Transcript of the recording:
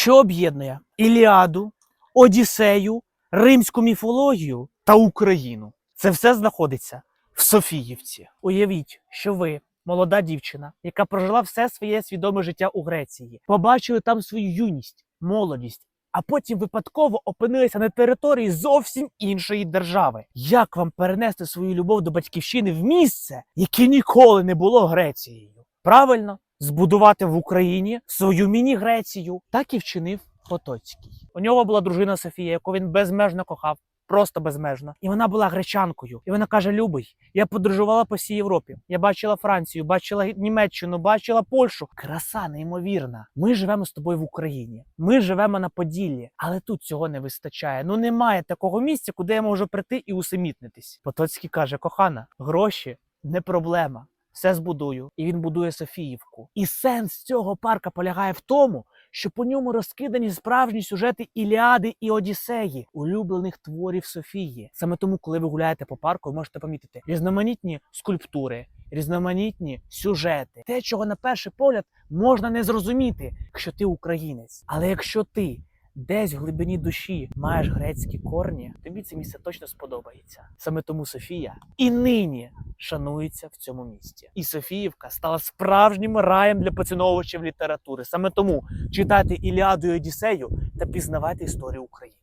що об'єднує Іліаду, Одіссею, римську міфологію та Україну. Це все знаходиться в Софіївці. Уявіть, що ви, молода дівчина, яка прожила все своє свідоме життя у Греції, побачили там свою юність, молодість. А потім випадково опинилися на території зовсім іншої держави. Як вам перенести свою любов до батьківщини в місце, яке ніколи не було Грецією? Правильно, збудувати в Україні свою міні-Грецію. Так і вчинив Потоцький. У нього була дружина Софія, яку він безмежно кохав. Просто безмежно. І вона була гречанкою. І вона каже: Любий, я подорожувала по всій Європі. Я бачила Францію, бачила Німеччину, бачила Польщу. Краса неймовірна. Ми живемо з тобою в Україні. Ми живемо на Поділлі, але тут цього не вистачає. Ну немає такого місця, куди я можу прийти і усамітнитись. Потоцький каже: кохана, гроші не проблема. Все збудую, і він будує Софіївку. І сенс цього парка полягає в тому, що по ньому розкидані справжні сюжети Іліади і Одіссеї, улюблених творів Софії. Саме тому, коли ви гуляєте по парку, ви можете помітити різноманітні скульптури, різноманітні сюжети, те, чого на перший погляд можна не зрозуміти, якщо ти українець. Але якщо ти десь в глибині душі маєш грецькі корні, тобі це місце точно сподобається. Саме тому Софія і нині шанується в цьому місті. І Софіївка стала справжнім раєм для поціновувачів літератури. Саме тому читати Іліаду і Одіссею та пізнавати історію України.